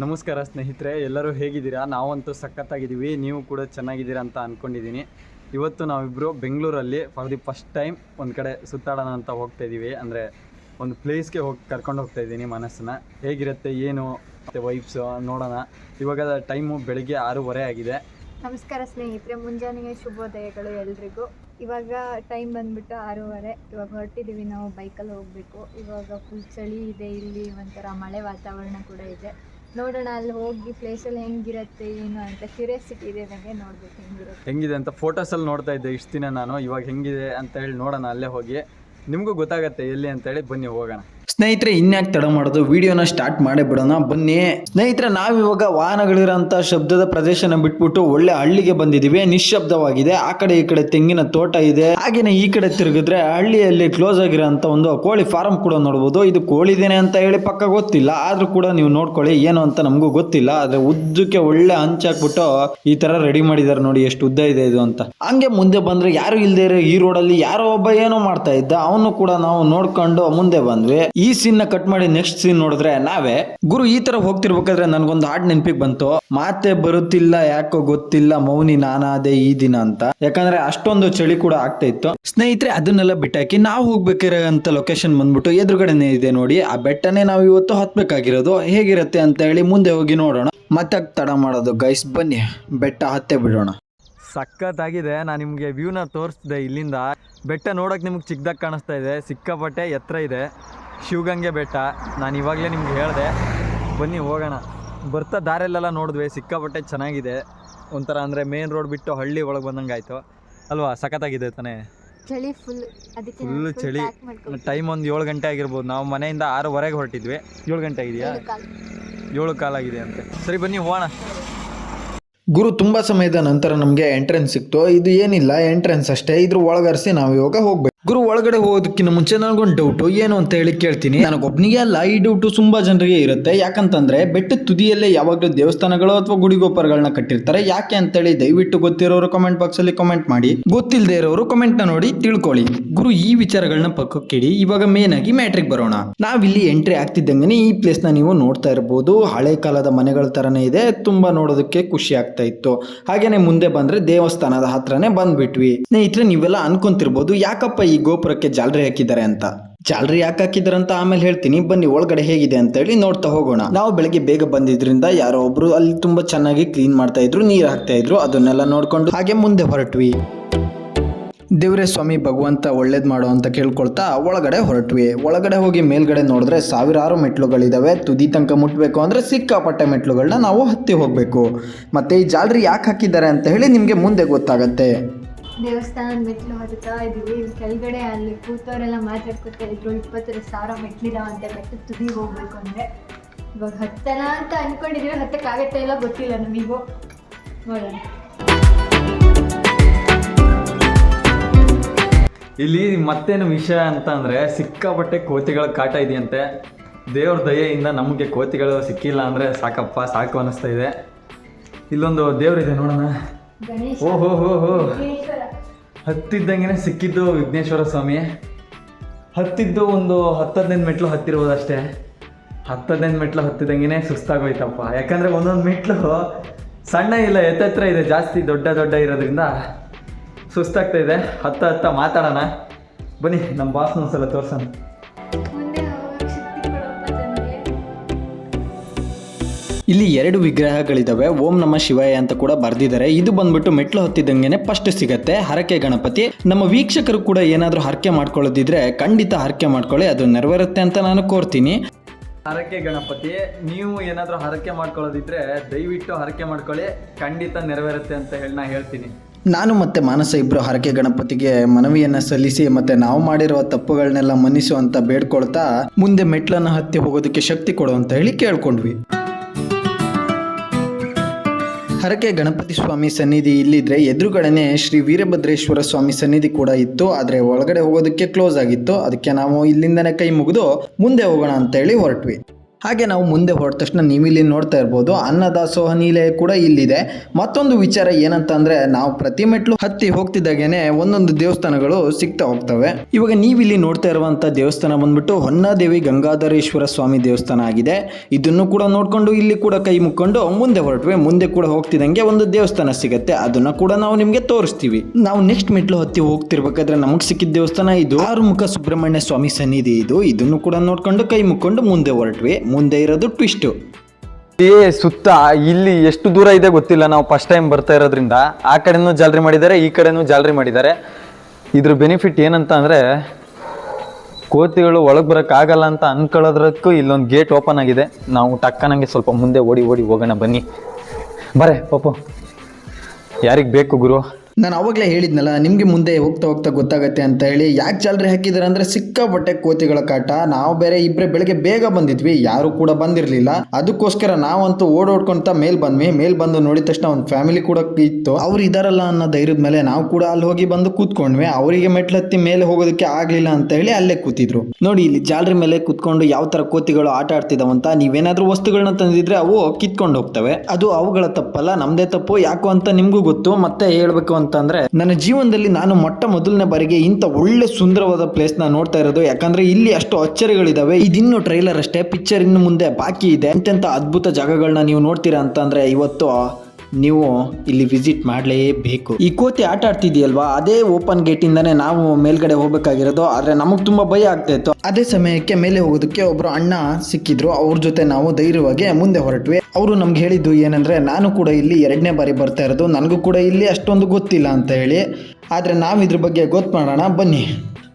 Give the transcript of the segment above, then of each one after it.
ನಮಸ್ಕಾರ ಸ್ನೇಹಿತರೆ, ಎಲ್ಲರೂ ಹೇಗಿದ್ದೀರಾ? ನಾವಂತೂ ಸಖತ್ತಾಗಿದ್ದೀವಿ, ನೀವು ಕೂಡ ಚೆನ್ನಾಗಿದ್ದೀರಾ ಅಂತ ಅಂದ್ಕೊಂಡಿದ್ದೀನಿ ಇವತ್ತು ನಾವಿಬ್ಬರು ಬೆಂಗಳೂರಲ್ಲಿ ಫಾರ್ ದಿ ಫಸ್ಟ್ ಟೈಮ್ ಒಂದು ಕಡೆ ಸುತ್ತಾಡೋಣ ಅಂತ ಹೋಗ್ತಾ ಇದ್ದೀವಿ ಅಂದರೆ ಒಂದು ಪ್ಲೇಸ್ಗೆ ಹೋಗಿ, ಕರ್ಕೊಂಡು ಹೋಗ್ತಾ ಇದ್ದೀನಿ ಮನಸ್ಸನ್ನ. ಹೇಗಿರುತ್ತೆ, ಏನು, ಮತ್ತು ವೈಬ್ಸ್ ನೋಡೋಣ. ಇವಾಗ ಟೈಮು ಬೆಳಿಗ್ಗೆ ಆರೂವರೆ ಆಗಿದೆ. ನಮಸ್ಕಾರ ಸ್ನೇಹಿತರೆ ಮುಂಜಾನೆಯ ಶುಭೋದಯಗಳು ಎಲ್ರಿಗೂ. ಇವಾಗ ಟೈಮ್ ಬಂದ್ಬಿಟ್ಟು ಆರೂವರೆ. ಇವಾಗ ಹೊರಟಿದ್ದೀವಿ, ನಾವು ಬೈಕಲ್ಲಿ ಹೋಗಬೇಕು. ಇವಾಗ ಫುಲ್ ಚಳಿ ಇದೆ, ಇಲ್ಲಿ ಒಂಥರ ಮಳೆ ವಾತಾವರಣ ಕೂಡ ಇದೆ. ನೋಡೋಣ ಅಲ್ಲಿ ಹೋಗಿ ಪ್ಲೇಸಲ್ಲಿ ಹೆಂಗಿರುತ್ತೆ, ಏನು ಅಂತ ಕ್ಯೂರಿಯಾಸಿಟಿ ಇದೆ ನನಗೆ ನೋಡ್ಬೇಕು ಹೆಂಗಿದೆ ಅಂತ ಫೋಟೋಸಲ್ಲಿ ನೋಡ್ತಾ ಇದ್ದೆ ಇಷ್ಟು ದಿನ ನಾನು, ಇವಾಗ ಹೆಂಗಿದೆ ಅಂತ ಹೇಳಿ ನೋಡೋಣ ಅಲ್ಲೇ ಹೋಗಿ. ನಿಮಗೂ ಗೊತ್ತಾಗತ್ತೆ ಎಲ್ಲಿ ಅಂತ ಹೇಳಿ ಬನ್ನಿ ಹೋಗೋಣ. ಸ್ನೇಹಿತರೆ, ಇನ್ಯಾಕೆ ತಡ ಮಾಡೋದು? ವಿಡಿಯೋನ ಸ್ಟಾರ್ಟ್ ಮಾಡೇ ಬಿಡೋಣ. ಬನ್ನಿ. ಸ್ನೇಹಿತರೆ, ನಾವಿವಾಗ ವಾಹನಗಳಿರೋಂಥ ಶಬ್ದದ ಪ್ರದೇಶನ ಬಿಟ್ಬಿಟ್ಟು ಒಳ್ಳೆ ಹಳ್ಳಿಗೆ ಬಂದಿದ್ದೀವಿ. ನಿಶ್ಶಬ್ದವಾಗಿದೆ. ಆ ಕಡೆ ಈ ಕಡೆ ತೆಂಗಿನ ತೋಟ ಇದೆ. ಹಾಗೇನೆ ಈ ಕಡೆ ತಿರುಗಿದ್ರೆ ಹಳ್ಳಿಯಲ್ಲಿ ಕ್ಲೋಸ್ ಆಗಿರೋಂಥ ಒಂದು ಕೋಳಿ ಫಾರ್ಮ್ ಕೂಡ ನೋಡ್ಬೋದು. ಇದು ಕೋಳಿದೇನೆ ಅಂತ ಹೇಳಿ ಪಕ್ಕ ಗೊತ್ತಿಲ್ಲ. ಆದ್ರೂ ಕೂಡ ನೀವು ನೋಡ್ಕೊಳ್ಳಿ, ಏನು ಅಂತ ನಮಗೂ ಗೊತ್ತಿಲ್ಲ. ಆದ್ರೆ ಉದ್ದಕ್ಕೆ ಒಳ್ಳೆ ಹಂಚಾಕ್ಬಿಟ್ಟು ಈ ತರ ರೆಡಿ ಮಾಡಿದ್ದಾರೆ ನೋಡಿ, ಎಷ್ಟು ಉದ್ದ ಇದೆ ಇದು ಅಂತ. ಹಂಗೆ ಮುಂದೆ ಬಂದ್ರೆ ಯಾರು ಇಲ್ದೇ ಇರೋ ಈ ರೋಡಲ್ಲಿ ಯಾರೋ ಒಬ್ಬ ಏನೋ ಮಾಡ್ತಾ ಇದ್ದ. ಅವನು ಕೂಡ ನಾವು ನೋಡ್ಕೊಂಡು ಮುಂದೆ ಬಂದ್ವಿ. ಈ ಸೀನ್ನ ಕಟ್ ಮಾಡಿ ನೆಕ್ಸ್ಟ್ ಸೀನ್ ನೋಡಿದ್ರೆ ನಾವೇ, ಗುರು, ಈ ತರ ಹೋಗ್ತಿರ್ಬೇಕಾದ್ರೆ ನನ್ಗೊಂದು ಹಾಡ್ ನೆನಪಿಗೆ ಬಂತು. ಮಾತೆ ಬರುತ್ತಿಲ್ಲ, ಯಾಕೋ ಗೊತ್ತಿಲ್ಲ, ಮೌನಿ ನಾನಾದೆ ಈ ದಿನ ಅಂತ. ಯಾಕಂದ್ರೆ ಅಷ್ಟೊಂದು ಚಳಿ ಕೂಡ ಆಗ್ತಾ ಇತ್ತು. ಸ್ನೇಹಿತರೆ, ಅದನ್ನೆಲ್ಲ ಬಿಟ್ಟಾಕಿ ನಾವು ಹೋಗ್ಬೇಕಿರೋಂತ ಲೊಕೇಶನ್ ಬಂದ್ಬಿಟ್ಟು ಎದುರುಗಡೆನೆ ಇದೆ ನೋಡಿ. ಆ ಬೆಟ್ಟನೇ ನಾವು ಇವತ್ತು ಹತ್ಬೇಕಾಗಿರೋದು. ಹೇಗಿರುತ್ತೆ ಅಂತ ಹೇಳಿ ಮುಂದೆ ಹೋಗಿ ನೋಡೋಣ. ಮತ್ತೆ ತಡ ಮಾಡೋದು ಗೈಸ್ ಬನ್ನಿ. ಬೆಟ್ಟ ಹತ್ತೆ ಬಿಡೋಣ. ಸಖತ್ತಾಗಿದೆ. ನಾನು ನಿಮಗೆ ವ್ಯೂನ ತೋರಿಸ್ದೆ ಇಲ್ಲಿಂದ. ಬೆಟ್ಟ ನೋಡೋಕೆ ನಿಮ್ಗೆ ಚಿಕ್ಕದಾಗಿ ಕಾಣಿಸ್ತಾ ಇದೆ. ಸಿಕ್ಕಾಪಟ್ಟೆ ಎತ್ತರ ಇದೆ. ಶಿವಗಂಗೆ ಬೆಟ್ಟ. ನಾನು ಇವಾಗಲೇ ನಿಮ್ಗೆ ಹೇಳಿದೆ ಬನ್ನಿ ಹೋಗೋಣ. ಬರ್ತಾ ದಾರಿಯಲ್ಲೆಲ್ಲ ನೋಡಿದ್ವಿ ಸಿಕ್ಕಾಪಟ್ಟೆ ಚೆನ್ನಾಗಿದೆ. ಒಂಥರ ಅಂದರೆ ಮೇನ್ ರೋಡ್ ಬಿಟ್ಟು ಹಳ್ಳಿ ಒಳಗೆ ಬಂದಂಗೆ ಆಯಿತು ಅಲ್ವಾ? ಸಖತ್ತಾಗಿದೆ ತಾನೇ? ಚಳಿ ಫುಲ್ ಅದಕ್ಕೆ ಫುಲ್ ಚಳಿ. ಟೈಮ್ ಒಂದು ಏಳು ಗಂಟೆ ಆಗಿರ್ಬೋದು. ನಾವು ಮನೆಯಿಂದ ಆರೂವರೆಗೆ ಹೊರಟಿದ್ವಿ. ಏಳು ಗಂಟೆ ಆಗಿದೆಯಾ? ಏಳು ಕಾಲಾಗಿದೆ ಅಂತೆ. ಸರಿ ಬನ್ನಿ ಹೋಗೋಣ. ಗುರು ತುಂಬ ಸಮಯದ ನಂತರ ನಮಗೆ ಎಂಟ್ರೆನ್ಸ್ ಸಿಕ್ತು. ಇದು ಏನಿಲ್ಲ ಎಂಟ್ರೆನ್ಸ್ ಅಷ್ಟೇ. ಇದ್ರ ಒಳಗರಿಸಿ ನಾವು ಇವಾಗ ಹೋಗ್ಬೇಕು. ಗುರು ಒಳಗಡೆ ಹೋಗೋದಕ್ಕಿಂತ ಮುಂಚೆ ನನಗೊಂದು ಡೌಟ್ ಏನು ಅಂತ ಹೇಳಿ ಕೇಳ್ತೀನಿ. ನನಗೊಬ್ಬನಿಗೆ ಅಲ್ಲ, ಈ ಡೌಟು ತುಂಬಾ ಜನರಿಗೆ ಇರುತ್ತೆ. ಯಾಕಂತಂದ್ರೆ, ಬೆಟ್ಟ ತುದಿಯಲ್ಲೇ ಯಾವಾಗಲೂ ದೇವಸ್ಥಾನಗಳು ಅಥವಾ ಗುಡಿ ಗೋಪುರಗಳನ್ನ ಕಟ್ಟಿರ್ತಾರೆ. ಯಾಕೆ ಅಂತೇಳಿ ದಯವಿಟ್ಟು ಗೊತ್ತಿರೋರು ಕಮೆಂಟ್ ಬಾಕ್ಸ್ ಅಲ್ಲಿ ಕಮೆಂಟ್ ಮಾಡಿ. ಗೊತ್ತಿಲ್ಲದೆ ಇರೋರು ಕಮೆಂಟ್ ನೋಡಿ ತಿಳ್ಕೊಳ್ಳಿ. ಗುರು, ಈ ವಿಚಾರಗಳನ್ನ ಪಕ್ಕಕ್ಕಿಡಿ ಇವಾಗ ಮೇನ್ ಆಗಿ ಮ್ಯಾಟ್ರಿಕ್ ಬರೋಣ. ನಾವಿಲ್ಲಿ ಎಂಟ್ರಿ ಆಗ್ತಿದ್ದಂಗೆ ಈ ಪ್ಲೇಸ್ನ ನೀವು ನೋಡ್ತಾ ಇರಬಹುದು ಹಳೆ ಕಾಲದ ಮನೆಗಳ ತರನೇ ಇದೆ. ತುಂಬಾ ನೋಡೋದಕ್ಕೆ ಖುಷಿ ಆಗ್ತಾ ಇತ್ತು. ಹಾಗೇನೆ ಮುಂದೆ ಬಂದ್ರೆ ದೇವಸ್ಥಾನದ ಹತ್ರನೇ ಬಂದ್ಬಿಟ್ವಿ. ಸ್ನೇಹಿತರೆ, ನೀವೆಲ್ಲ ಅನ್ಕೊಂತಿರ್ಬೋದು. ಯಾಕಪ್ಪ ಈ ಗೋಪುರಕ್ಕೆ ಜಾಲರಿ ಹಾಕಿದ್ದಾರೆ ಅಂತ. ಜಾಲರಿ ಯಾಕೆ ಹಾಕಿದ್ದಾರೆ ಅಂತ ಆಮೇಲೆ ಹೇಳ್ತೀನಿ. ಬನ್ನಿ, ಒಳಗಡೆ ಹೇಗಿದೆ ಅಂತ ಹೇಳಿ ನೋಡ್ತಾ ಹೋಗೋಣ. ನಾವು ಬೆಳಗ್ಗೆ ಬೇಗ ಬಂದಿದ್ರಿಂದ ಯಾರೋ ಒಬ್ರು ಅಲ್ಲಿ ತುಂಬಾ ಚೆನ್ನಾಗಿ ಕ್ಲೀನ್ ಮಾಡ್ತಾ ಇದ್ರು, ನೀರು ಹಾಕ್ತಾ ಇದ್ರು, ಅದನ್ನೆಲ್ಲ ನೋಡ್ಕೊಂಡು ಹಾಗೆ ಮುಂದೆ ಹೊರಟ್ವಿ. ದೇವರೇ ಸ್ವಾಮಿ, ಭಗವಂತ ಒಳ್ಳೇದು ಮಾಡು ಅಂತ ಕೇಳ್ಕೊಳ್ತಾ ಒಳಗಡೆ ಹೊರಟ್ವಿ. ಒಳಗಡೆ ಹೋಗಿ ಮೇಲ್ಗಡೆ ನೋಡಿದ್ರೆ ಸಾವಿರಾರು ಮೆಟ್ಲುಗಳಿದಾವೆ ತುದಿ ತನಕ ಮುಟ್ಬೇಕು ಅಂದ್ರೆ ಸಿಕ್ಕಾಪಟ್ಟೆ ಮೆಟ್ಲುಗಳನ್ನ ನಾವು ಹತ್ತಿ ಹೋಗಬೇಕು. ಮತ್ತೆ ಈ ಜಾಲರಿ ಯಾಕೆ ಹಾಕಿದ್ದಾರೆ ಅಂತ ಹೇಳಿ ನಿಮಗೆ ಮುಂದೆ ಗೊತ್ತಾಗತ್ತೆ. ದೇವಸ್ಥಾನದ ಮೆಟ್ಲು ಹತ್ತುತ್ತಾ ಇದೀವಿ ಇಲ್ಲಿ ಕೆಳಗಡೆ ಅಲ್ಲಿ ಕೂತವರೆಲ್ಲ ಮಾತಾಡ್ಕೊತಾ ಇದ್ರು. ಇಪ್ಪತ್ತರ ಸಾವಿರ ಮೆಟ್ಲಿದಾವಂತೆ ಬೆಟ್ಟದ ತುದಿ ಹೋಗ್ಬೇಕು ಅಂದ್ರೆ. ಇವಾಗ ಹತ್ತಲ್ಲ ಅಂತ ಅನ್ಕೊಂಡಿದೀವಿ ಹತ್ತಕ್ಕಾಗತ್ತೆ ಇಲ್ಲ ಗೊತ್ತಿಲ್ಲ ನಮಗೂ. ನೋಡೋಣ. ಇಲ್ಲಿ ಮತ್ತೇನು ವಿಷಯ ಅಂತ ಅಂದರೆ ಸಿಕ್ಕಾಪಟ್ಟೆ ಕೋತಿಗಳ ಕಾಟ ಇದೆಯಂತೆ. ದೇವ್ರ ದಯೆಯಿಂದ ನಮಗೆ ಕೋತಿಗಳು ಸಿಕ್ಕಿಲ್ಲ ಅಂದರೆ ಸಾಕಪ್ಪ ಸಾಕು ಅನಿಸ್ತಾ ಇದೆ. ಇಲ್ಲೊಂದು ದೇವ್ರಿದೆ ನೋಡೋಣ. ಓಹೋ ಹೋ ಹೋ ಹತ್ತಿದ್ದಂಗೆ ಸಿಕ್ಕಿದ್ದು ವಿಘ್ನೇಶ್ವರ ಸ್ವಾಮಿ ಹತ್ತಿದ್ದು ಒಂದು ಹತ್ತು ಹದಿನೈದು ಮೆಟ್ಲು ಹತ್ತಿರ್ಬೋದು ಅಷ್ಟೇ ಮೆಟ್ಲು ಹತ್ತಿದಂಗೆ ಸುಸ್ತಾಗೋಯ್ತಪ್ಪ. ಯಾಕಂದರೆ ಒಂದೊಂದು ಮೆಟ್ಲು ಸಣ್ಣ ಇಲ್ಲ ಎತ್ತತ್ರ ಇದೆ, ಜಾಸ್ತಿ ದೊಡ್ಡ ದೊಡ್ಡ ಇರೋದ್ರಿಂದ ಸುಸ್ತಾಗ್ತಾ ಇದೆ. ಹತ್ತ ಹತ್ತ ಮಾತಾಡೋಣ. ಬನ್ನಿ ನಮ್ಮ ಬಾಸ್ನ ಒಂದ್ಸಲ ತೋರ್ಸೋಣ. ಇಲ್ಲಿ ಎರಡು ವಿಗ್ರಹಗಳಿದಾವೆ. ಓಂ ನಮ್ಮ ಶಿವಾಯ ಅಂತ ಕೂಡ ಬರ್ದಿದ್ದಾರೆ ಇದು ಬಂದ್ಬಿಟ್ಟು ಮೆಟ್ಲು ಹತ್ತಿದಂಗೆನೆ ಫಸ್ಟ್ ಸಿಗತ್ತೆ. ಹರಕೆ ಗಣಪತಿ. ನಮ್ಮ ವೀಕ್ಷಕರು ಕೂಡ ಏನಾದರೂ ಹರಕೆ ಮಾಡ್ಕೊಳ್ಳೋದಿದ್ರೆ ಖಂಡಿತ ಹರಕೆ ಮಾಡ್ಕೊಳ್ಳಿ. ಅದು ನೆರವೇರುತ್ತೆ ಅಂತ ನಾನು ಕೋರ್ತೀನಿ. ಹರಕೆ ಗಣಪತಿ ನೀವು ಏನಾದರೂ ಹರಕೆ ಮಾಡ್ಕೊಳ್ಳೋದಿದ್ರೆ ದಯವಿಟ್ಟು ಹರಕೆ ಮಾಡ್ಕೊಳ್ಳಿ. ಖಂಡಿತ ನೆರವೇರುತ್ತೆ ಅಂತ ಹೇಳಿ ನಾ ಹೇಳ್ತೀನಿ. ನಾನು ಮತ್ತೆ ಮಾನಸ ಇಬ್ರು ಹರಕೆ ಗಣಪತಿಗೆ ಮನವಿಯನ್ನ ಸಲ್ಲಿಸಿ ಮತ್ತೆ ನಾವು ಮಾಡಿರುವ ತಪ್ಪುಗಳನ್ನೆಲ್ಲ ಮನ್ನಿಸು ಅಂತ ಬೇಡ್ಕೊಳ್ತಾ ಮುಂದೆ ಮೆಟ್ಲನ್ನ ಹತ್ತಿ ಹೋಗೋದಕ್ಕೆ ಶಕ್ತಿ ಕೊಡು ಅಂತ ಹೇಳಿ ಕೇಳ್ಕೊಂಡ್ವಿ. ಹರಕೆ ಗಣಪತಿ ಸ್ವಾಮಿ ಸನ್ನಿಧಿ ಇಲ್ಲಿದ್ರೆ ಎದುರುಗಡೆನೆ ಶ್ರೀ ವೀರಭದ್ರೇಶ್ವರ ಸ್ವಾಮಿ ಸನ್ನಿಧಿ ಕೂಡ ಇತ್ತು, ಆದ್ರೆ ಒಳಗಡೆ ಹೋಗೋದಕ್ಕೆ ಕ್ಲೋಸ್ ಆಗಿತ್ತು. ಅದಕ್ಕೆ ನಾವು ಇಲ್ಲಿಂದನೇ ಕೈ ಮುಗಿದು ಮುಂದೆ ಹೋಗೋಣ ಅಂತ ಹೇಳಿ ಹೊರಟ್ವಿ. ಹಾಗೆ ನಾವು ಮುಂದೆ ಹೊರಟ ತಕ್ಷಣ ನೀವಿಲ್ಲಿ ನೋಡ್ತಾ ಇರ್ಬೋದು ಅನ್ನದಾಸೋಹ ನಿಲಯ ಕೂಡ ಇಲ್ಲಿದೆ. ಮತ್ತೊಂದು ವಿಚಾರ ಏನಂತ ಅಂದ್ರೆ ನಾವು ಪ್ರತಿ ಮೆಟ್ಲು ಹತ್ತಿ ಹೋಗ್ತಿದ್ದಾಗೇನೆ ಒಂದೊಂದು ದೇವಸ್ಥಾನಗಳು ಸಿಗ್ತಾ ಹೋಗ್ತವೆ. ಇವಾಗ ನೀವು ಇಲ್ಲಿ ನೋಡ್ತಾ ಇರುವಂತ ದೇವಸ್ಥಾನ ಬಂದ್ಬಿಟ್ಟು ಹೊನ್ನಾದೇವಿ ಗಂಗಾಧರೇಶ್ವರ ಸ್ವಾಮಿ ದೇವಸ್ಥಾನ ಆಗಿದೆ. ಇದನ್ನು ಕೂಡ ನೋಡ್ಕೊಂಡು ಇಲ್ಲಿ ಕೂಡ ಕೈ ಮುಕ್ಕೊಂಡು ಮುಂದೆ ಹೊರಟ್ವಿ. ಮುಂದೆ ಕೂಡ ಹೋಗ್ತಿದ್ದಂಗೆ ಒಂದು ದೇವಸ್ಥಾನ ಸಿಗತ್ತೆ. ಅದನ್ನ ಕೂಡ ನಾವು ನಿಮ್ಗೆ ತೋರಿಸ್ತೀವಿ. ನಾವು ನೆಕ್ಸ್ಟ್ ಮೆಟ್ಲು ಹತ್ತಿ ಹೋಗ್ತಿರ್ಬೇಕಾದ್ರೆ ನಮಗ್ ಸಿಕ್ಕಿದ ದೇವಸ್ಥಾನ ಇದು. ಆರುಮುಖ ಸುಬ್ರಹ್ಮಣ್ಯ ಸ್ವಾಮಿ ಸನ್ನಿಧಿ ಇದು. ಇದನ್ನು ಕೂಡ ನೋಡ್ಕೊಂಡು ಕೈ ಮುಕ್ಕೊಂಡು ಮುಂದೆ ಹೊರಟ್ವಿ. ಮುಂದೆ ಇರೋದು ಟ್ವಿಸ್ಟು ಏ, ಸುತ್ತ, ಇಲ್ಲಿ ಎಷ್ಟು ದೂರ ಇದೆ ಗೊತ್ತಿಲ್ಲ. ನಾವು ಫಸ್ಟ್ ಟೈಮ್ ಬರ್ತಾ ಇರೋದ್ರಿಂದ ಆ ಕಡೆನೂ ಜಾಲರಿ ಮಾಡಿದ್ದಾರೆ, ಈ ಕಡೆನೂ ಜಾಲರಿ ಮಾಡಿದ್ದಾರೆ. ಇದ್ರ ಬೆನಿಫಿಟ್ ಏನಂತ ಅಂದರೆ ಕೋತಿಗಳು ಒಳಗೆ ಬರೋಕ್ಕಾಗಲ್ಲ ಅಂತ ಅಂದ್ಕೊಳ್ಳೋದ್ರಕ್ಕೂ ಇಲ್ಲೊಂದು ಗೇಟ್ ಓಪನ್ ಆಗಿದೆ. ನಾವು ಟಕ್ಕನಂಗೆ ಸ್ವಲ್ಪ ಮುಂದೆ ಓಡಿ ಓಡಿ ಹೋಗೋಣ ಬನ್ನಿ. ಬರೇ, ಪಪ್ಪು. ಯಾರಿಗೆ ಬೇಕು ಗುರು? ನಾನು ಅವಾಗಲೇ ಹೇಳಿದ್ನಲ್ಲ, ನಿಮಗೆ ಮುಂದೆ ಹೋಗ್ತಾ ಹೋಗ್ತಾ ಗೊತ್ತಾಗತ್ತೆ ಅಂತ ಹೇಳಿ, ಯಾಕೆ ಜಾಲರಿ ಹಾಕಿದ್ದಾರೆ ಅಂದ್ರೆ ಸಿಕ್ಕಾಪಟ್ಟೆ ಕೋತಿಗಳ ಕಾಟ. ನಾವು ಬೇರೆ ಇಬ್ಬರೇ ಬೆಳಗ್ಗೆ ಬೇಗ ಬಂದಿದ್ವಿ, ಯಾರು ಕೂಡ ಬಂದಿರಲಿಲ್ಲ. ಅದಕ್ಕೋಸ್ಕರ ನಾವಂತೂ ಓಡೋಡ್ಕೊಂತ ಮೇಲ್ ಬಂದ್ವಿ. ಮೇಲ್ ಬಂದು ನೋಡಿದ ತಕ್ಷಣ ಒಂದು ಫ್ಯಾಮಿಲಿ ಕೂಡ ಇತ್ತು. ಅವ್ರು ಇದಾರಲ್ಲ ಅನ್ನೋ ಧೈರ್ಯದ ಮೇಲೆ ನಾವು ಕೂಡ ಅಲ್ಲಿ ಹೋಗಿ ಬಂದು ಕೂತ್ಕೊಂಡ್ವಿ. ಅವರಿಗೆ ಮೆಟ್ಲತ್ತಿ ಮೇಲೆ ಹೋಗೋದಕ್ಕೆ ಆಗಲಿಲ್ಲ ಅಂತ ಹೇಳಿ ಅಲ್ಲೇ ಕೂತಿದ್ರು. ನೋಡಿ, ಇಲ್ಲಿ ಜಾಲರಿ ಮೇಲೆ ಕೂತ್ಕೊಂಡು ಯಾವ ತರ ಕೋತಿಗಳು ಆಟ ಆಡ್ತಿದಾವಂತ ನೀವೇನಾದ್ರೂ ವಸ್ತುಗಳನ್ನ ತಂದಿದ್ರೆ ಅವು ಕಿತ್ಕೊಂಡು ಹೋಗ್ತವೆ. ಅದು ಅವುಗಳ ತಪ್ಪಲ್ಲ, ನಮ್ದೇ ತಪ್ಪು. ಯಾಕೋ ಅಂತ ನಿಮಗೂ ಗೊತ್ತು. ಮತ್ತೆ ಹೇಳ್ಬೇಕು ಅಂತಂದ್ರೆ, ನನ್ನ ಜೀವನದಲ್ಲಿ ನಾನು ಮೊಟ್ಟ ಮೊದಲನೇ ಬಾರಿಗೆ ಇಂಥ ಒಳ್ಳೆ ಸುಂದರವಾದ ಪ್ಲೇಸ್ನ ನೋಡ್ತಾ ಇರೋದು. ಯಾಕಂದ್ರೆ ಇಲ್ಲಿ ಅಷ್ಟು ಅಚ್ಚರಿಗಳಿದಾವೆ. ಇದಿನ್ನು ಟ್ರೈಲರ್ ಅಷ್ಟೇ. ಪಿಕ್ಚರ್ ಇನ್ನು ಮುಂದೆ ಬಾಕಿ ಇದೆ. ಎಂತೆಂತ ಅದ್ಭುತ ಜಾಗಗಳನ್ನ ನೀವು ನೋಡ್ತೀರಾ ಅಂತಂದ್ರೆ ಇವತ್ತು ನೀವು ಇಲ್ಲಿ ವಿಸಿಟ್ ಮಾಡಲೇಬೇಕು. ಈ ಕೋತಿ ಆಟ ಆಡ್ತಿದೆಯಲ್ವಾ ಅದೇ ಓಪನ್ ಗೇಟ್ ಇಂದಾನೆ ನಾವು ಮೇಲ್ಗಡೆ ಹೋಗ್ಬೇಕಾಗಿರೋದು. ಆದ್ರೆ ನಮಗೆ ತುಂಬಾ ಭಯ ಆಗ್ತಾ ಇತ್ತು. ಅದೇ ಸಮಯಕ್ಕೆ ಮೇಲೆ ಹೋಗೋದಕ್ಕೆ ಒಬ್ಬರು ಅಣ್ಣ ಸಿಕ್ಕಿದ್ರು. ಅವ್ರ ಜೊತೆ ನಾವು ಧೈರ್ಯವಾಗಿ ಮುಂದೆ ಹೊರಟ್ವಿ. ಅವರು ನಮ್ಗೆ ಹೇಳಿದ್ದು ಏನಂದ್ರೆ, ನಾನು ಕೂಡ ಇಲ್ಲಿ ಎರಡನೇ ಬಾರಿ ಬರ್ತಾ ಇರೋದು. ನನಗೂ ಕೂಡ ಇಲ್ಲಿ ಅಷ್ಟೊಂದು ಗೊತ್ತಿಲ್ಲ ಅಂತ ಹೇಳಿ. ಆದ್ರೆ ನಾವು ಇದ್ರ ಬಗ್ಗೆ ಗೊತ್ತು ಮಾಡೋಣ. ಬನ್ನಿ.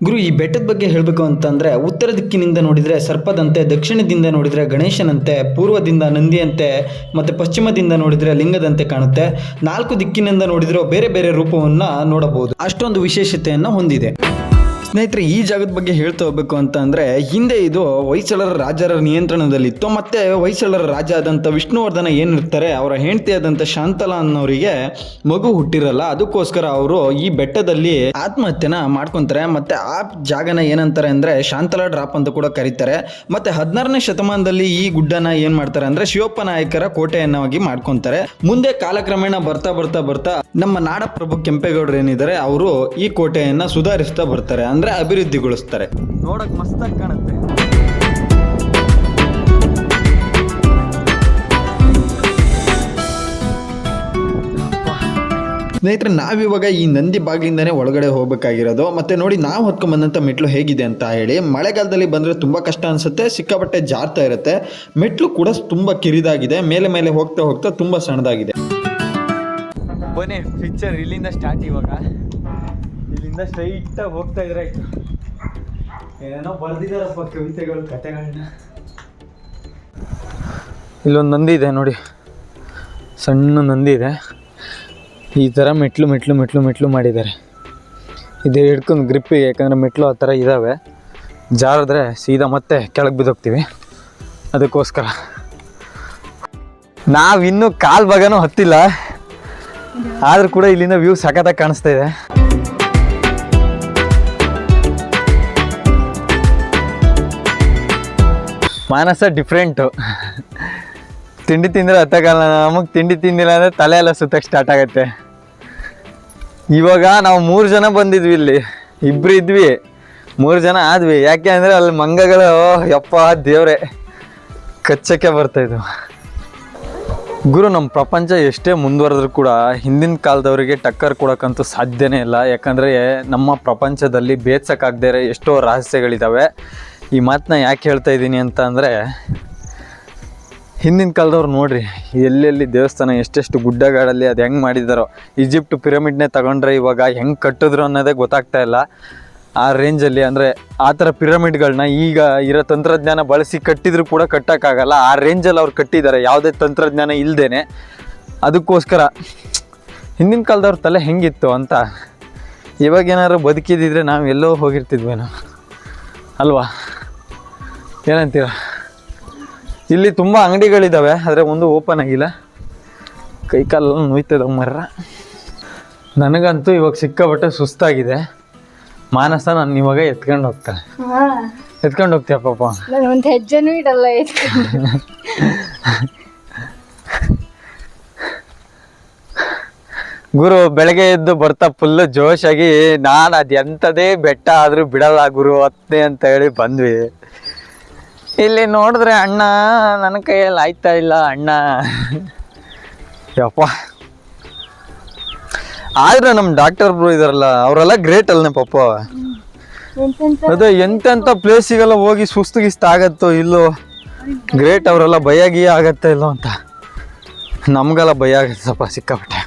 ಗುರು, ಈ ಬೆಟ್ಟದ ಬಗ್ಗೆ ಹೇಳಬೇಕು ಅಂತಂದರೆ, ಉತ್ತರ ದಿಕ್ಕಿನಿಂದ ನೋಡಿದರೆ ಸರ್ಪದಂತೆ, ದಕ್ಷಿಣದಿಂದ ನೋಡಿದರೆ ಗಣೇಶನಂತೆ, ಪೂರ್ವದಿಂದ ನಂದಿಯಂತೆ, ಮತ್ತು ಪಶ್ಚಿಮದಿಂದ ನೋಡಿದರೆ ಲಿಂಗದಂತೆ ಕಾಣುತ್ತೆ. ನಾಲ್ಕು ದಿಕ್ಕಿನಿಂದ ನೋಡಿದ್ರೆ ಬೇರೆ ಬೇರೆ ರೂಪವನ್ನು ನೋಡಬಹುದು. ಅಷ್ಟೊಂದು ವಿಶೇಷತೆಯನ್ನು ಹೊಂದಿದೆ. ಸ್ನೇಹಿತರೆ, ಈ ಜಾಗದ ಬಗ್ಗೆ ಹೇಳ್ತಾ ಹೋಗ್ಬೇಕು ಅಂತ ಅಂದ್ರೆ ಹಿಂದೆ ಇದು ಹೊಯ್ಸಳರ ರಾಜರ ನಿಯಂತ್ರಣದಲ್ಲಿತ್ತು ಮತ್ತೆ ಹೊಯ್ಸಳರ ರಾಜ ಆದಂತ ವಿಷ್ಣುವರ್ಧನ ಏನಿರ್ತಾರೆ, ಅವರ ಹೆಂಡತಿ ಆದಂತ ಶಾಂತಲಾ ಅನ್ನೋರಿಗೆ ಮಗು ಹುಟ್ಟಿರಲ್ಲ, ಅದಕ್ಕೋಸ್ಕರ ಅವರು ಈ ಬೆಟ್ಟದಲ್ಲಿ ಆತ್ಮಹತ್ಯೆನ ಮಾಡ್ಕೊಂತಾರೆ. ಮತ್ತೆ ಆ ಜಾಗನ ಏನಂತಾರೆ ಅಂದ್ರೆ ಶಾಂತಲಾ ಡ್ರಾಪ್ ಅಂತ ಕೂಡ ಕರೀತಾರೆ. ಮತ್ತೆ ಹದಿನಾರನೇ ಶತಮಾನದಲ್ಲಿ ಈ ಗುಡ್ಡನ ಏನ್ ಮಾಡ್ತಾರೆ ಅಂದ್ರೆ ಶಿವಪ್ಪ ನಾಯಕರ ಕೋಟೆಯನ್ನಾಗಿ ಮಾಡ್ಕೊಂತಾರೆ. ಮುಂದೆ ಕಾಲಕ್ರಮೇಣ ಬರ್ತಾ ಬರ್ತಾ ಬರ್ತಾ ನಮ್ಮ ನಾಡಪ್ರಭು ಕೆಂಪೇಗೌಡರು ಏನಿದ್ದಾರೆ, ಅವರು ಈ ಕೋಟೆಯನ್ನ ಸುಧಾರಿಸ್ತಾ ಬರ್ತಾರೆ. ಅಂದ್ರೆ ಅಭಿವೃದ್ಧಿಗೊಳಿಸ್ತಾರೆ. ನೋಡಕ್ ಮಸ್ತಾಗಿ ಕಾಣುತ್ತೆ. ಸ್ನೇಹಿತರೆ ನಾವಿವಾಗ ಈ ನಂದಿ ಬಾಗಿಲಿಂದನೇ ಒಳಗಡೆ ಹೋಗಬೇಕಾಗಿರೋದು. ಮತ್ತೆ ನೋಡಿ ನಾವು ಹೊತ್ಕೊಂಡ್ ಬಂದಂತ ಮೆಟ್ಲು ಹೇಗಿದೆ ಅಂತ ಹೇಳಿ. ಮಳೆಗಾಲದಲ್ಲಿ ಬಂದ್ರೆ ತುಂಬಾ ಕಷ್ಟ ಅನ್ಸುತ್ತೆ ಸಿಕ್ಕಾಪಟ್ಟೆ ಜಾರ್ತಾ ಇರುತ್ತೆ. ಮೆಟ್ಲು ಕೂಡ ತುಂಬಾ ಕಿರಿದಾಗಿದೆ ಮೇಲೆ ಮೇಲೆ ಹೋಗ್ತಾ ಹೋಗ್ತಾ ತುಂಬಾ ಸಣ್ಣದಾಗಿದೆ. ಬನ್ನಿ ಪಿಕ್ಚರ್ ಇಲ್ಲಿಂದ ಸ್ಟಾರ್ಟ್ ಇವಾಗ. ಇಲ್ಲಿಂದ ಸ್ಟ್ರೈಟಾಗಿ ಹೋಗ್ತಾ ಇದ್ರೆ ಆಯ್ತು. ಏನೇನೋ ಬರ್ದಿದಾರಪ್ಪ ಕವಿತೆಗಳು ಕತೆಗಳನ್ನ ಇಲ್ಲೊಂದು ನಂದಿ ಇದೆ ನೋಡಿ. ಸಣ್ಣ ನಂದಿ ಇದೆ. ಈ ಥರ ಮೆಟ್ಲು ಮೆಟ್ಲು ಮೆಟ್ಲು ಮೆಟ್ಲು ಮಾಡಿದ್ದಾರೆ. ಇದು ಹಿಡ್ಕೊಂಡು ಗ್ರಿಪ್ಪಿಗೆ, ಯಾಕಂದರೆ ಮೆಟ್ಲು ಆ ಥರ ಇದ್ದಾವೆ ಜಾರಿದ್ರೆ ಸೀದಾ ಮತ್ತೆ ಕೆಳಗೆ ಬಿದ್ದೋಗ್ತೀವಿ. ಅದಕ್ಕೋಸ್ಕರ. ನಾವಿನ್ನೂ ಕಾಲು ಭಾಗನೂ ಹತ್ತಿಲ್ಲ. ಆದರೂ ಕೂಡ ಇಲ್ಲಿಂದ ವ್ಯೂ ಸಖತ್ತಾಗಿ ಕಾಣಿಸ್ತಾ ಇದೆ. ಮಾನಸ ಡಿಫ್ರೆಂಟು ತಿಂಡಿ ತಿಂದರೆ ಹತ್ತಕ್ಕಲ್ಲ ನಮಗೆ ತಿಂಡಿ ತಿಂದಿಲ್ಲ ಅಂದರೆ ತಲೆ ಎಲ್ಲ ಸುತ್ತಕ್ಕೆ ಸ್ಟಾರ್ಟ್ ಆಗುತ್ತೆ. ಇವಾಗ ನಾವು ಮೂರು ಜನ ಬಂದಿದ್ವಿ ಇಲ್ಲಿ. ಇಬ್ಬರು ಇದ್ವಿ, ಮೂರು ಜನ ಆದ್ವಿ. ಯಾಕೆ ಅಂದರೆ ಅಲ್ಲಿ ಮಂಗಗಳು, ಯಪ್ಪ, ದೇವ್ರೆ, ಕಚ್ಚಕ್ಕೆ ಬರ್ತಾಯಿದ್ವು ಗುರು ನಮ್ಮ ಪ್ರಪಂಚ ಎಷ್ಟೇ ಮುಂದುವರೆದ್ರೂ ಕೂಡ ಹಿಂದಿನ ಕಾಲದವರಿಗೆ ಟಕ್ಕರ್ ಕೊಡೋಕ್ಕಂತೂ ಸಾಧ್ಯನೇ ಇಲ್ಲ. ಯಾಕಂದರೆ ನಮ್ಮ ಪ್ರಪಂಚದಲ್ಲಿ ಬೇತ್ಸಕ್ಕಾಗದೇ ಇರೋ ಎಷ್ಟೋ ರಹಸ್ಯಗಳಿದ್ದಾವೆ ಈ ಮಾತನ್ನ ಯಾಕೆ ಹೇಳ್ತಾ ಇದ್ದೀನಿ ಅಂತ ಅಂದರೆ ಹಿಂದಿನ ಕಾಲದವ್ರು ನೋಡ್ರಿ, ಎಲ್ಲೆಲ್ಲಿ ದೇವಸ್ಥಾನ ಎಷ್ಟೆಷ್ಟು ಗುಡ್ಡಗಾಡಲ್ಲಿ ಅದು ಹೆಂಗೆ ಮಾಡಿದಾರೋ, ಈಜಿಪ್ಟ್ ಪಿರಮಿಡ್ನೇ ತಗೊಂಡ್ರೆ ಇವಾಗ ಹೆಂಗೆ ಕಟ್ಟಿದ್ರು ಅನ್ನೋದೇ ಗೊತ್ತಾಗ್ತಾ ಇಲ್ಲ. ಆ ರೇಂಜಲ್ಲಿ ಅಂದರೆ ಆ ಥರ ಪಿರಮಿಡ್ಗಳನ್ನ ಈಗ ಇರೋ ತಂತ್ರಜ್ಞಾನ ಬಳಸಿ ಕಟ್ಟಿದ್ರು ಕೂಡ ಕಟ್ಟೋಕ್ಕಾಗಲ್ಲ. ಆ ರೇಂಜಲ್ಲಿ ಅವ್ರು ಕಟ್ಟಿದ್ದಾರೆ ಯಾವುದೇ ತಂತ್ರಜ್ಞಾನ ಇಲ್ಲದೇನೆ ಅದಕ್ಕೋಸ್ಕರ, ಹಿಂದಿನ ಕಾಲದವ್ರ ತಲೆ ಹೆಂಗಿತ್ತು ಅಂತ, ಇವಾಗ ಏನಾದ್ರು ಬದುಕಿದಿದ್ರೆ ನಾವು ಎಲ್ಲೋ ಹೋಗಿರ್ತಿದ್ವೇನೋ. ಅಲ್ವಾ? ಏನಂತೀರ? ಇಲ್ಲಿ ತುಂಬ ಅಂಗಡಿಗಳಿದ್ದಾವೆ ಆದರೆ ಒಂದು ಓಪನ್ ಆಗಿಲ್ಲ. ಕೈ ಕಾಲೆಲ್ಲ ನೋಯ್ತದ ಮರ ನನಗಂತೂ ಇವಾಗ ಸಿಕ್ಕಾಪಟ್ಟೆ ಸುಸ್ತಾಗಿದೆ. ಮಾನಸ ನಾನು ಇವಾಗ ಎತ್ಕೊಂಡು ಹೋಗ್ತಾನೆ ಎತ್ಕೊಂಡು ಹೋಗ್ತೀಯ ಪಾಪ? ಒಂದು ಹೆಜ್ಜೆನೂ ಇಡಲ್ಲ ಗುರು ಬೆಳಗ್ಗೆ ಎದ್ದು ಬರ್ತಾ ಫುಲ್ ಜೋಶಾಗಿ ನಾನು ಅದು ಎಂಥದೇ ಬೆಟ್ಟ ಆದರೂ ಬಿಡಲ್ಲ ಗುರು ಹತ್ತನೇ ಅಂತ ಹೇಳಿ ಬಂದ್ವಿ. ಇಲ್ಲಿ ನೋಡಿದ್ರೆ ಅಣ್ಣ ನನ್ನ ಕೈಯಲ್ಲಿ ಆಯ್ತಾ ಇಲ್ಲ ಅಣ್ಣ. ಯಪ್ಪ. ಆದ್ರೆ ನಮ್ಮ ಡಾಕ್ಟರ್ ಬ್ರು ಇದಾರಲ್ಲ ಅವರೆಲ್ಲ ಗ್ರೇಟ್ ಅಲ್ಲನೆ ಪಾಪ. ಎಂತೆಂತ ಅದೇ ಎಂತೆಂಥ ಪ್ಲೇಸಿಗೆಲ್ಲ ಹೋಗಿ ಸುಸ್ತು ಗಿಸ್ತು ಆಗತ್ತೋ ಇಲ್ಲೋ. ಗ್ರೇಟ್ ಅವರೆಲ್ಲ ಭಯ ಗಿಯ ಆಗತ್ತೆ ಇಲ್ಲೋ ಅಂತ. ನಮಗೆಲ್ಲ ಭಯ ಆಗತ್ತೆ ಸ್ವಲ್ಪ ಸಿಕ್ಕಾಪಟ್ಟೆ.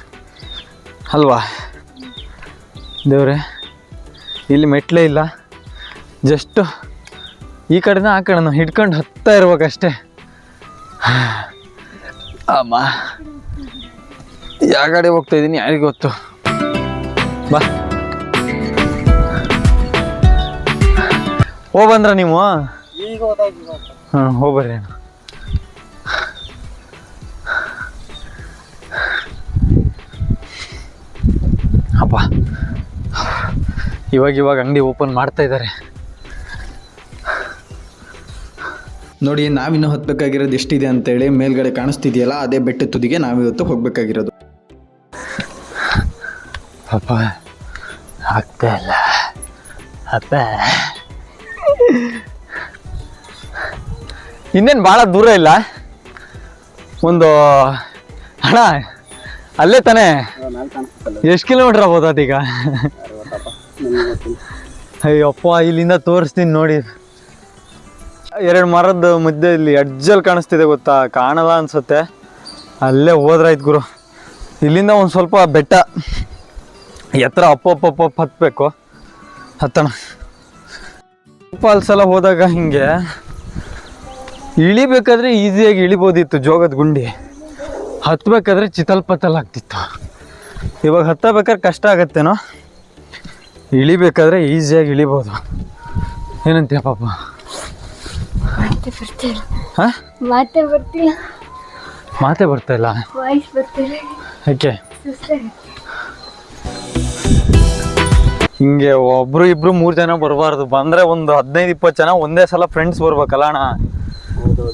ಅಲ್ವಾ? ದೇವ್ರೆ ಇಲ್ಲಿ ಮೆಟ್ಲೇ ಇಲ್ಲ. ಜಸ್ಟ್ ಈ ಕಡೆನ ಆ ಕಡೆನ ಹಿಡ್ಕೊಂಡು ಹತ್ತಾ ಇರ್ಬೇಕಷ್ಟೇ. ಅಮ್ಮ ಯಾವ ಗಾಡಿ ಹೋಗ್ತಾ ಇದ್ದೀನಿ ಯಾರಿಗೆ ಗೊತ್ತು. ಬಾ. ಹೋಗ್ ಬಂದ್ರ ನೀವು? ಹಾಂ ಹೋಗ್ಬರ್ರಿ ಅಣ್ಣ ಅಪ್ಪ ಇವಾಗ ಇವಾಗ ಅಂಗಡಿ ಓಪನ್ ಮಾಡ್ತಾ ಇದ್ದಾರೆ. ನೋಡಿ, ನಾವಿನ್ನು ಹತ್ಬೇಕಾಗಿರೋದು ಎಷ್ಟಿದೆ ಅಂತೇಳಿ ಮೇಲ್ಗಡೆ ಕಾಣಿಸ್ತಿದೆಯಲ್ಲ, ಅದೇ ಬೆಟ್ಟ ತುದಿಗೆ ನಾವಿವತ್ತು ಹೋಗ್ಬೇಕಾಗಿರೋದು. ಪಾಪ, ಆಗ್ತಾ ಇಲ್ಲ. ಅಪ್ಪ. ಇನ್ನೇನು ಭಾಳ ದೂರ ಇಲ್ಲ? ಒಂದು, ಅಣ್ಣ, ಅಲ್ಲೇ ತಾನೇ? ಎಷ್ಟು ಕಿಲೋಮೀಟ್ರ್ ಆಗ್ಬೋದು ಅದೀಗ ಅಯ್ಯಪ್ಪ, ಇಲ್ಲಿಂದ ತೋರಿಸ್ತೀನಿ ನೋಡಿ. ಎರಡು ಮರದ ಮಧ್ಯೆ ಇಲ್ಲಿ ಕಾಣಿಸ್ತಿದೆ ಗೊತ್ತಾ? ಕಾಣಲ್ಲ ಅನ್ಸುತ್ತೆ. ಅಲ್ಲೇ ಹೋದ್ರಾಯ್ತು ಗುರು. ಇಲ್ಲಿಂದ ಒಂದು ಸ್ವಲ್ಪ ಬೆಟ್ಟ. ಎತ್ತರ ಅಪ್ಪ ಹತ್ಬೇಕು. ಹತ್ತಣ. ಫಾಲ್ಸ್ ಹೋದಾಗ ಹಿಂಗೆ ಇಳಿಬೇಕಾದ್ರೆ ಈಸಿಯಾಗಿ ಇಳಿಬೋದಿತ್ತು ಜೋಗದ ಗುಂಡಿ. ಹತ್ಬೇಕಾದ್ರೆ ಚಿತಲ್ಪತಲ್ ಆಗ್ತಿತ್ತು. ಇವಾಗ ಹತ್ತಬೇಕಾದ್ರೆ ಕಷ್ಟ ಆಗತ್ತೇನೋ? ಇಳಿಬೇಕಾದ್ರೆ ಈಸಿಯಾಗಿ ಇಳಿಬೋದು. ಏನಂತೀಯ ಪಾಪ? ಹಾಂ? ಮಾತೆ ಬರ್ತಿಲ್ಲ ಮಾತೇ ಬರ್ತಾ ಇಲ್ಲ? ವಾಯ್ಸ್ ಬರ್ತಿಲ್ಲ ಯಾಕೆ? ಹಿಂಗೆ ಒಬ್ರು ಇಬ್ರು ಮೂರು ಜನ ಬರಬಾರ್ದು. ಬಂದ್ರೆ ಒಂದು ಹದಿನೈದು ಇಪ್ಪತ್ತು ಜನ ಒಂದೇ ಸಲ ಫ್ರೆಂಡ್ಸ್ ಬರ್ಬೇಕಲ್ಲ ಅಣ್ಣ.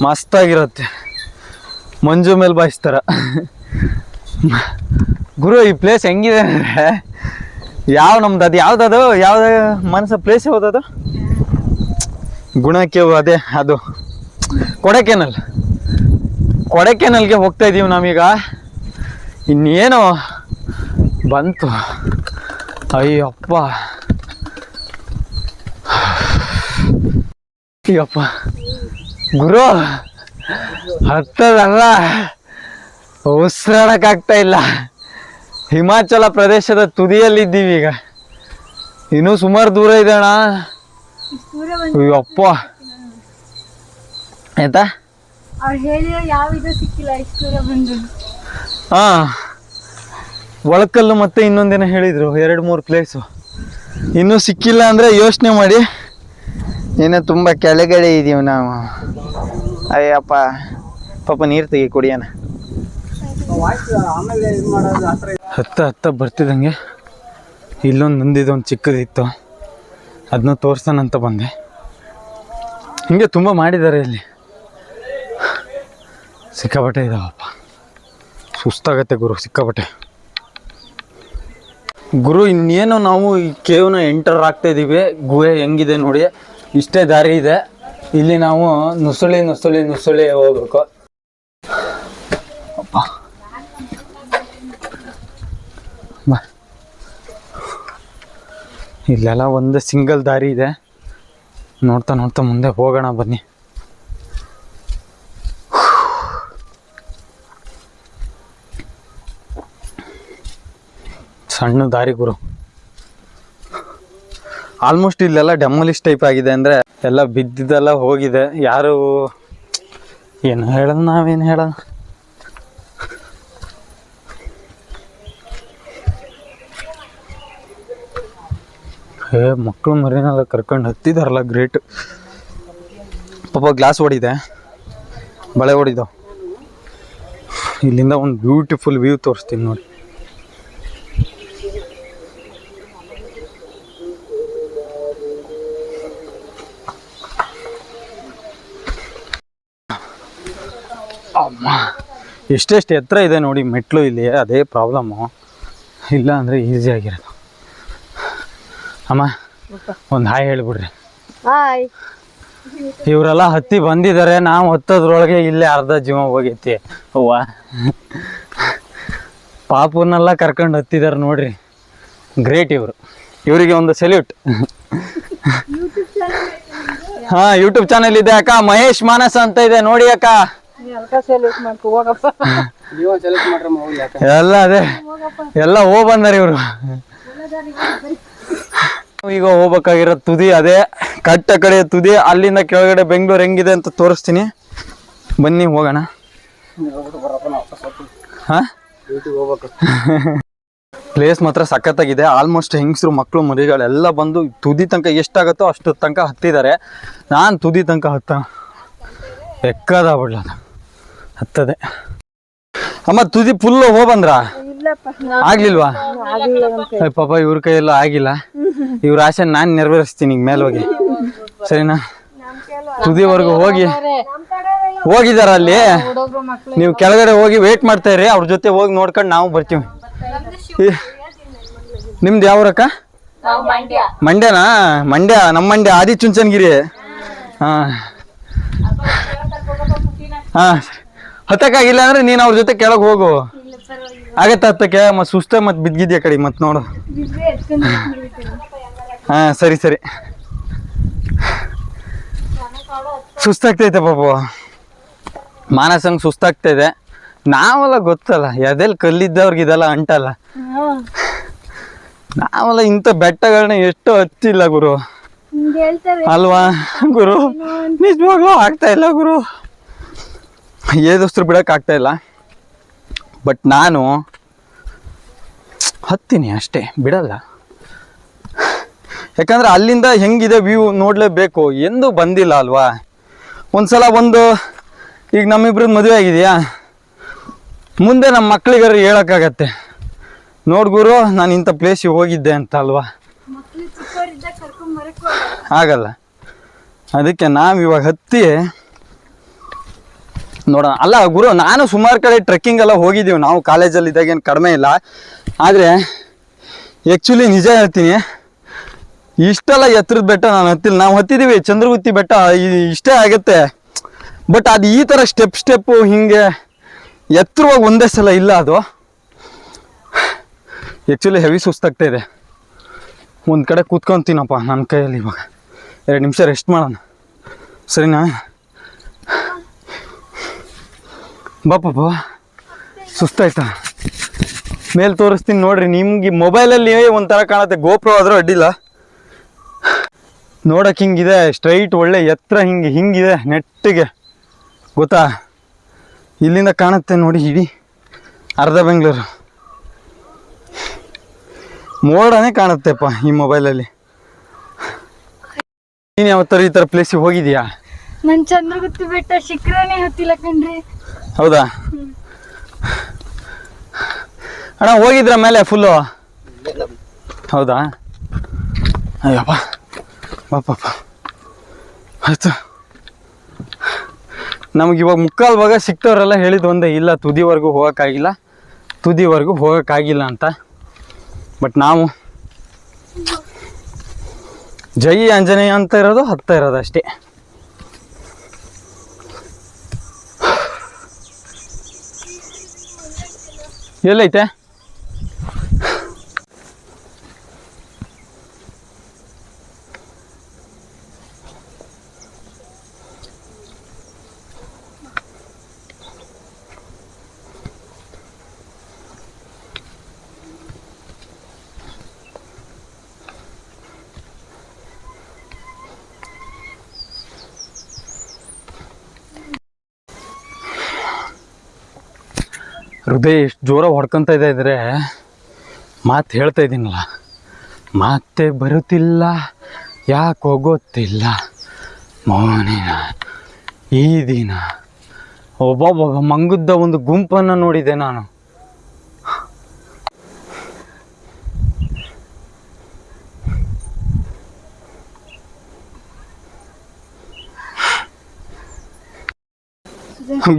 ಮಸ್ತಾಗಿರುತ್ತೆ. ಮಂಜು ಮೇಲೆ ಬಾಯಿಸ್ತಾರ. ಗುರು ಈ ಪ್ಲೇಸ್ ಹೆಂಗಿದೆ ಅಂದ್ರೆ ಯಾವ ನಮ್ದು ಅದು? ಯಾವ್ದದು ಯಾವ್ದು ಮನಸ್ಸ ಪ್ಲೇಸ್ ಯಾವ್ದದು ಗುಣಕ್ಕೆ ಅದೇ ಅದು ಕೊಡಕೆನಲ್. ಕೊಡಕೆನಲ್ಗೆ ಹೋಗ್ತಾ ಇದೀವಿ ನಾವೀಗ. ಇನ್ನೇನೋ ಬಂತು. ಅಯ್ಯಪ್ಪ. ಅಯ್ಯಪ್ಪ. ಗುರು, ಹತ್ತದಲ್ಲ. ಉಸಿರಾಡಕ್ಕಾಗ್ತಾ ಇಲ್ಲ. ಹಿಮಾಚಲ ಪ್ರದೇಶದ ತುದಿಯಲ್ಲಿದ್ದೀವಿ ಈಗ ಇನ್ನೂ ಸುಮಾರು ದೂರ ಇದೆ ಅಣ್ಣ. ಅಯ್ಯಪ್ಪ ಆಯ್ತಾ ಅವ್ರು ಹೇಳಿರೋ ಯಾವ ಇದು ಸಿಕ್ಕಿಲ್ಲ ಇಷ್ಟು ದೂರ ಬಂದು ಹಾ ಒಳಕಲ್ಲು ಮತ್ತೆ ಇನ್ನೊಂದಿನ ಹೇಳಿದ್ರು ಎರಡು ಮೂರು ಪ್ಲೇಸು ಇನ್ನೂ ಸಿಕ್ಕಿಲ್ಲ ಅಂದರೆ ಯೋಚನೆ ಮಾಡಿ. ಏನೋ ತುಂಬ ಕೆಳಗಡೆ ಇದೀವಿ ನಾವು. ಅಯ್ಯಪ್ಪ ಪಾಪ ನೀರು ತೆಗಿ ಕುಡಿಯೋಣ. ಹತ್ತ ಹತ್ತ ಬರ್ತಿದ್ದಂಗೆ ಇಲ್ಲೊಂದು ನಂದಿದೊಂದು ಚಿಕ್ಕದಿತ್ತು. ಅದನ್ನ ತೋರಿಸ್ತಾನಂತ ಬಂದೆ. ಹಿಂಗೆ ತುಂಬ ಮಾಡಿದ್ದಾರೆ ಇಲ್ಲಿ. ಸಿಕ್ಕಾಪಟ್ಟೆ ಇದಾವಪ್ಪ. ಸುಸ್ತಾಗತ್ತೆ ಗುರು, ಸಿಕ್ಕಾಪಟ್ಟೆ. ಗುರು, ಇನ್ನೇನು ನಾವು ಈ ಕೇವ್ನ ಎಂಟರ್ ಆಗ್ತಾ ಇದ್ದೀವಿ ಗುಹೆ ಹೆಂಗಿದೆ ನೋಡಿ. ಇಷ್ಟೇ ದಾರಿ ಇದೆ. ಇಲ್ಲಿ ನಾವು ನುಸುಳಿ ನುಸುಳಿ ನುಸುಳಿ ಹೋಗ್ಬೇಕು. ಇಲ್ಲೆಲ್ಲ ಒಂದು ಸಿಂಗಲ್ ದಾರಿ ಇದೆ. ನೋಡ್ತಾ ನೋಡ್ತಾ ಮುಂದೆ ಹೋಗೋಣ ಬನ್ನಿ. ಸಣ್ಣ ದಾರಿ ಗುರು. ಆಲ್ಮೋಸ್ಟ್ ಇಲ್ಲೆಲ್ಲ ಡೆಮೊಲಿಶ್ ಟೈಪ್ ಆಗಿದೆ ಅಂದರೆ ಎಲ್ಲ ಬಿದ್ದಿದ್ದೆಲ್ಲ ಹೋಗಿದೆ. ಯಾರು ಏನು ಹೇಳೋದು ನಾವೇನು ಹೇಳೋಣ ಏ, ಮಕ್ಕಳು ಮರಿನೆಲ್ಲ ಕರ್ಕೊಂಡು ಹತ್ತಿದಾರಲ್ಲ ಗ್ರೇಟ್ ಪಾಪ ಗ್ಲಾಸ್ ಹೊಡಿದೆ. ಬಳೆ ಹೊಡಿದ. ಇಲ್ಲಿಂದ ಒಂದು ಬ್ಯೂಟಿಫುಲ್ ವ್ಯೂ ತೋರಿಸ್ತೀನಿ ನೋಡಿ. ಅಮ್ಮ, ಎಷ್ಟೆಷ್ಟು ಎತ್ತರ ಇದೆ ನೋಡಿ ಮೆಟ್ಲು ಇಲ್ಲಿ, ಅದೇ ಪ್ರಾಬ್ಲಮ್ಮು ಇಲ್ಲ ಅಂದರೆ ಈಸಿ ಆಗಿರೋದು. ಅಮ್ಮ ಒಂದು ಹಾಯ್ ಹೇಳ್ಬಿಡ್ರಿ. ಹಾಯ್. ಇವರೆಲ್ಲ ಹತ್ತಿ ಬಂದಿದ್ದಾರೆ ನಾವು ಹತ್ತೋದ್ರೊಳಗೆ ಇಲ್ಲೇ ಅರ್ಧ ಜೀವ ಹೋಗೈತಿ. ಅವ್ವ. ಪಾಪುನೆಲ್ಲ ಕರ್ಕೊಂಡು ಹತ್ತಿದ್ದಾರೆ ನೋಡ್ರಿ. ಗ್ರೇಟ್ ಇವರು. ಇವರಿಗೆ ಒಂದು ಸೆಲ್ಯೂಟ್ ಹಾ ಯೂಟ್ಯೂಬ್ ಚಾನೆಲ್ ಇದೆ ಅಕ್ಕ. ಮಹೇಶ್ ಮಾನಸ ಅಂತ ಇದೆ. ನೋಡಿ ಅಕ್ಕ. ಎಲ್ಲ ಅದೇ. ಎಲ್ಲ ಹೋಗ್ ಬಂದಾರ ಇವರು. ಈಗ ಹೋಗ್ಬೇಕಾಗಿರೋ ತುದಿ ಅದೇ, ಕಟ್ಟ ಕಡೆ ತುದಿ, ಅಲ್ಲಿಂದ ಕೆಳಗಡೆ ಬೆಂಗಳೂರು ಹೆಂಗಿದೆ ಅಂತ ತೋರಿಸ್ತೀನಿ. ಬನ್ನಿ, ಹೋಗೋಣ. ಹಾಂ? ಪ್ಲೇಸ್ ಮಾತ್ರ ಸಖತ್ತಾಗಿದೆ. ಆಲ್ಮೋಸ್ಟ್ ಹೆಂಗಸರು ಮಕ್ಕಳು ಮರಿಗಳೆಲ್ಲ ಬಂದು ತುದಿ ತನಕ ಎಷ್ಟಾಗತ್ತೋ ಅಷ್ಟು ತನಕ ಹತ್ತಿದ್ದಾರೆ. ನಾನು ತುದಿ ತನಕ ಹತ್ತ ಬೆಕ್ಕದ ಬಿಡ್ಲ ಹತ್ತದೆ. ಅಮ್ಮ, ತುದಿ ಫುಲ್ಲು ಹೋಗ್ಬಂದ್ರ? ಆಗ್ಲಿಲ್ವಾ? ಪಾಪ ಇವ್ರ ಕೈಯೆಲ್ಲ ಆಗಿಲ್ಲ. ಇವ್ರ ಆಸೆ ನಾನು ನೆರವೇರಿಸ್ತೀನಿ ಈಗ ಮೇಲೆ ಹೋಗಿ ಸರಿನಾ? ತುದಿವರೆಗೂ ಹೋಗಿ ಹೋಗಿದಾರ ಅಲ್ಲಿ. ನೀವು ಕೆಳಗಡೆ ಹೋಗಿ ವೇಟ್ ಮಾಡ್ತಾ ಇರಿ ಅವ್ರ ಜೊತೆ ಹೋಗಿ ನೋಡ್ಕೊಂಡು ನಾವು ಬರ್ತೀವಿ. ನಿಮ್ದು ಯಾವ್ರಕ್ಕ ಮಂಡ್ಯನಾ? ಮಂಡ್ಯ ನಮ್ಮ ಮಂಡ್ಯ ಆದಿಚುಂಚನಗಿರಿ. ಹಾ. ಹಾ. ಹತ್ತಕ್ಕಾಗಿಲ್ಲ ಅಂದ್ರೆ ನೀನು ಅವ್ರ ಜೊತೆ ಕೆಳಗೆ ಹೋಗು. ಆಗತ್ತ ಮತ್ತೆ ಸುಸ್ತ ಮತ್ತೆ ಬಿದ್ದಿದ್ಯಾ ಕಡೆ ಮತ್ತೆ ನೋಡು. ಹಾ, ಸರಿ ಸರಿ. ಸುಸ್ತಾಗ್ತೈತೆ ಪಾಪು. ಮಾನಸಂಗ್ ಸುಸ್ತಾಗ್ತಾ ಇದೆ ನಾವೆಲ್ಲ ಗೊತ್ತಲ್ಲ ಎದೆಲ್ಲಿ ಕಲ್ಲಿದ್ದವ್ರಿಗೆ ಇದೆಲ್ಲ ಅಂಟಲ್ಲ. ನಾವೆಲ್ಲ ಇಂಥ ಬೆಟ್ಟಗಳನ್ನ ಎಷ್ಟು ಹತ್ತಿಲ್ಲ ಗುರು. ಅಲ್ವಾ, ಗುರು? ನಿಜವಾಗ್ಲೂ ಆಗ್ತಾ ಗುರು. ಏದಸ್ರು ಬಿಡಕ್ ಬಟ್ ನಾನು ಹತ್ತೀನಿ ಅಷ್ಟೇ ಬಿಡಲ್ಲ. ಯಾಕಂದ್ರೆ ಅಲ್ಲಿಂದ ಹೆಂಗಿದೆ ವ್ಯೂ ನೋಡ್ಲೇಬೇಕು. ಎಂದು ಬಂದಿಲ್ಲ ಅಲ್ವಾ? ಒಂದ್ಸಲ ಒಂದು ಈಗ ನಮ್ಮಿಬ್ರದ್ದು ಮದುವೆ ಆಗಿದೆಯಾ? ಮುಂದೆ ನಮ್ಮ ಮಕ್ಳಿಗಾರ ಹೇಳೋಕ್ಕಾಗತ್ತೆ. ನೋಡ್ಗುರು ನಾನು ಇಂಥ ಪ್ಲೇಸಿಗೆ ಹೋಗಿದ್ದೆ ಅಂತ ಅಲ್ವಾ? ಆಗಲ್ಲ. ಅದಕ್ಕೆ ನಾವು ಇವಾಗ ಹತ್ತಿ ನೋಡೋಣ. ಅಲ್ಲ ಗುರು, ನಾನು ಸುಮಾರು ಕಡೆ ಟ್ರೆಕ್ಕಿಂಗ್ ಎಲ್ಲ ಹೋಗಿದ್ದೀವಿ. ನಾವು ಕಾಲೇಜಲ್ಲಿ ಇದ್ದಾಗ ಏನು ಕಡಿಮೆ ಇಲ್ಲ. ಆದರೆ ಆ್ಯಕ್ಚುಲಿ ನಿಜ ಹೇಳ್ತೀನಿ, ಇಷ್ಟೆಲ್ಲ ಎತ್ತರದ ಬೆಟ್ಟ ನಾನು ಹತ್ತಿಲ್ಲ. ನಾವು ಹತ್ತಿದ್ದೀವಿ ಚಂದ್ರಗುತ್ತಿ ಬೆಟ್ಟ ಇಷ್ಟೇ ಆಗುತ್ತೆ. ಬಟ್ ಅದು ಈ ಥರ ಸ್ಟೆಪ್ ಸ್ಟೆಪ್ಪು ಹಿಂಗೆ ಎತ್ತರವಾಗಿ ಒಂದೇ ಸಲ ಇಲ್ಲ ಅದು. ಆ್ಯಕ್ಚುಲಿ ಹೆವಿ ಸುಸ್ತಾಗ್ತಾ ಇದೆ. ಒಂದು ಕಡೆ ಕೂತ್ಕೊಂತೀನಪ್ಪ ನನ್ನ ಕೈಯಲ್ಲಿ ಇವಾಗ. ಎರಡು ನಿಮಿಷ ರೆಸ್ಟ್ ಮಾಡೋಣ. ಸರಿನಾ? ಬಾಪಪ್ಪ ಸುಸ್ತಾಯ್ತಾ? ಮೇಲೆ ತೋರಿಸ್ತೀನಿ ನೋಡ್ರಿ, ನಿಮ್ಗೆ ಮೊಬೈಲಲ್ಲಿ ಒಂಥರ ಕಾಣುತ್ತೆ. ಗೋಪ್ರೋ ಆದರೂ ಅಡ್ಡಿಲ್ಲ. ನೋಡಕ್ಕೆ ಹಿಂಗಿದೆ, ಸ್ಟ್ರೈಟ್ ಒಳ್ಳೆ ಎತ್ತರ ಹಿಂಗೆ, ಹಿಂಗಿದೆ, ನೆಟ್ಟಿಗೆ. ಗೊತ್ತಾ? ಇಲ್ಲಿಂದ ಕಾಣುತ್ತೆ ನೋಡಿ ಇಡೀ ಅರ್ಧ ಬೆಂಗಳೂರು. ಮೋಡನೇ ಕಾಣುತ್ತೆಪ್ಪ ಈ ಮೊಬೈಲಲ್ಲಿ. ನೀನು ಯಾವತ್ತಾರು ಈ ಥರ ಪ್ಲೇಸಿಗೆ ಹೋಗಿದ್ಯಾ? ನನ್ ಚಂದ್ರಗುತ್ತಿ ಬೆಟ್ಟ ಶಿಖರನೇ ಹತ್ತಿಲ್ಲ ಕಣ್ರಿ. ಹೌದಾ? ಅಣ್ಣ, ಹೋಗಿದ್ರ ಮೇಲೆ ಫುಲ್ಲು ಹೌದಾ? ಅಯ್ಯಪ್ಪ. ಬಾಪಪ್ಪ ಆಯ್ತು. ನಮ್ಗೆ ಇವಾಗ ಮುಕ್ಕಾಲು ಭಾಗ ಸಿಕ್ತವ್ರೆಲ್ಲ ಹೇಳಿದ್ದು ಒಂದೇ, ಇಲ್ಲ, ತುದಿವರೆಗೂ ಹೋಗೋಕ್ಕಾಗಿಲ್ಲ. ತುದಿವರೆಗೂ ಹೋಗೋಕ್ಕಾಗಿಲ್ಲ ಅಂತ. ಬಟ್ ನಾವು ಜೈ ಆಂಜನೇಯ ಅಂತ ಇರೋದು ಹತ್ತ ಇರೋದು ಅಷ್ಟೇ. ಎಲ್ಲೈತೆ? ಹೃದಯ ಎಷ್ಟು ಜೋರ ಹೊಡ್ಕೊಂತ ಇದೆ ಇದ್ರೆ ಮಾತು ಹೇಳ್ತಾ ಇದ್ದೀನಲ್ಲ. ಮತ್ತೆ ಬರುತ್ತಿಲ್ಲ, ಯಾಕೆ ಗೊತ್ತಿಲ್ಲ. ಮೌನಿನ ಈ ದಿನ ಒಬ್ಬೊಬ್ಬ ಮಂಗುದ್ದ ಒಂದು ಗುಂಪನ್ನು ನೋಡಿದೆ ನಾನು.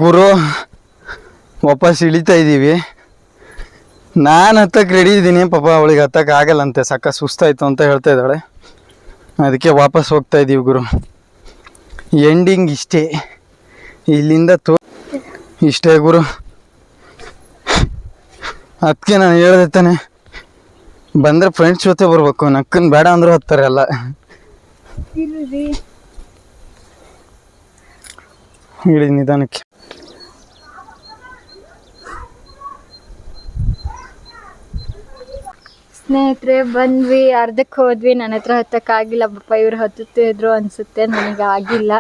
ಗುರು ವಾಪಸ್ ಇಳಿತಾ ಇದ್ದೀವಿ. ನಾನು ಹತ್ತಕ್ಕೆ ರೆಡಿ ಇದ್ದೀನಿ. ಪಾಪ ಅವಳಿಗೆ ಹತ್ತಕ್ಕೆ ಆಗಲ್ಲಂತೆ. ಸಕ್ಕ ಸುಸ್ತಾಯಿತು ಅಂತ ಹೇಳ್ತಾ ಇದ್ದಾಳೆ. ಅದಕ್ಕೆ ವಾಪಸ್ ಹೋಗ್ತಾ ಇದ್ದೀವಿ ಗುರು. ಎಂಡಿಂಗ್ ಇಷ್ಟೇ. ಇಲ್ಲಿಂದ ತೋ ಇಷ್ಟೇ ಗುರು. ಅದಕ್ಕೆ ನಾನು ಹೇಳ್ದೆ ತಾನೆ. ಬಂದರೆ ಫ್ರೆಂಡ್ಸ್ ಜೊತೆ ಬರ್ಬೇಕು. ನಕ್ಕನ್ ಬೇಡ ಅಂದರೂ ಹತ್ತಾರೆ ಎಲ್ಲ. ಹೇಳಿ ಇಳಿ ನಿಧಾನಕ್ಕೆ. ಸ್ನೇಹಿತರೆ ಬಂದ್ವಿ ಅರ್ಧಕ್ಕೆ ಹೋದ್ವಿ. ನನ್ನ ಹತ್ರ ಹತ್ತಕ್ಕಾಗಿಲ್ಲ ಪಾಪ ಇವ್ರು ಹತ್ತುತ್ತಿದ್ರು ಅನ್ಸುತ್ತೆ. ನನಗೆ ಆಗಿಲ್ಲ.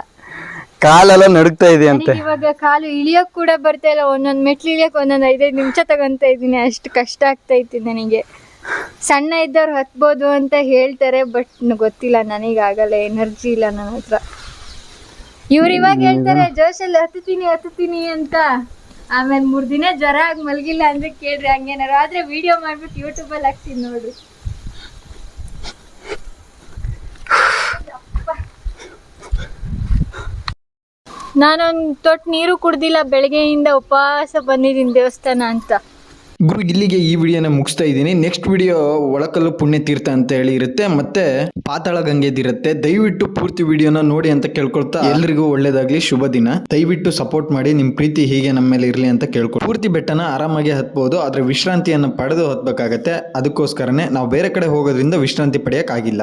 ಕಾಲೆಲ್ಲ ನಡುಗ್ತಾ ಇದೆ ಅಂತೆ ನನಗೆ ಇವಾಗ ಕಾಲು ಇಳಿಯೋಕ್ ಕೂಡ ಬರ್ತಾ ಇಲ್ಲ. ಒಂದೊಂದ್ ಮೆಟ್ಲು ಇಳಿಯಕ್ ಒಂದೊಂದ್ ಐದೈದು ನಿಮಿಷ ತಗೊಂತ ಇದ್ದೀನಿ. ಅಷ್ಟು ಕಷ್ಟ ಆಗ್ತಾ ಇತ್ತು ನನಗೆ. ಸಣ್ಣ ಇದ್ದವ್ರು ಹತ್ಬೋದು ಅಂತ ಹೇಳ್ತಾರೆ ಬಟ್ ಗೊತ್ತಿಲ್ಲ. ನನಗೆ ಆಗಲ್ಲ ಎನರ್ಜಿ ಇಲ್ಲ ನನ್ನ ಹತ್ರ. ಇವ್ರು ಇವಾಗ ಹೇಳ್ತಾರೆ ಜೋಶಲ್ಲಿ ಹತ್ತುತ್ತೀನಿ ಹತ್ತುತ್ತೀನಿ ಅಂತ. ಆಮೇಲೆ ಮೂರ್ ದಿನ ಜ್ವರ ಆಗಿ ಮಲಗಿಲ್ಲ ಅಂದ್ರೆ ಕೇಳ್ರಿ, ಹಂಗೇನಾರು ಆದ್ರೆ ವಿಡಿಯೋ ಮಾಡ್ಬಿಟ್ಟು ಯೂಟ್ಯೂಬಲ್ಲಿ ಹಾಕ್ತೀನಿ ನೋಡ್ರಿ. ನಾನೊಂದು ತೊಟ್ಟು ನೀರು ಕುಡ್ದಿಲ್ಲ, ಬೆಳಗ್ಗೆಯಿಂದ ಉಪವಾಸ ಬಂದಿದ್ದೀನಿ ದೇವಸ್ಥಾನ ಅಂತ. ಗುರು, ಇಲ್ಲಿಗೆ ಈ ವಿಡಿಯೋನ ಮುಗಿಸ್ತಾ ಇದ್ದೀನಿ. ನೆಕ್ಸ್ಟ್ ವಿಡಿಯೋ ಒಳಕಲ್ಲು ಪುಣ್ಯ ತೀರ್ಥ ಅಂತ ಹೇಳಿ ಇರುತ್ತೆ. ಮತ್ತೆ ಪಾತಾಳ ಗಂಗೆದಿರುತ್ತೆ ದಯವಿಟ್ಟು ಪೂರ್ತಿ ವಿಡಿಯೋನ ನೋಡಿ ಅಂತ ಕೇಳ್ಕೊಳ್ತಾ ಎಲ್ರಿಗೂ ಒಳ್ಳೇದಾಗ್ಲಿ. ಶುಭ ದಿನ. ದಯವಿಟ್ಟು ಸಪೋರ್ಟ್ ಮಾಡಿ. ನಿಮ್ ಪ್ರೀತಿ ಹೀಗೆ ನಮ್ಮ ಮೇಲೆ ಇರಲಿ ಅಂತ ಕೇಳ್ಕೊ ಪೂರ್ತಿ ಬೆಟ್ಟನ ಆರಾಮಾಗಿ ಹತ್ಬಹುದು ಆದ್ರೆ ವಿಶ್ರಾಂತಿಯನ್ನು ಪಡೆದು ಹತ್ಬೇಕಾಗತ್ತೆ. ಅದಕ್ಕೋಸ್ಕರನೇ ನಾವು ಬೇರೆ ಕಡೆ ಹೋಗೋದ್ರಿಂದ ವಿಶ್ರಾಂತಿ ಪಡೆಯಕ್ಕಾಗಿಲ್ಲ.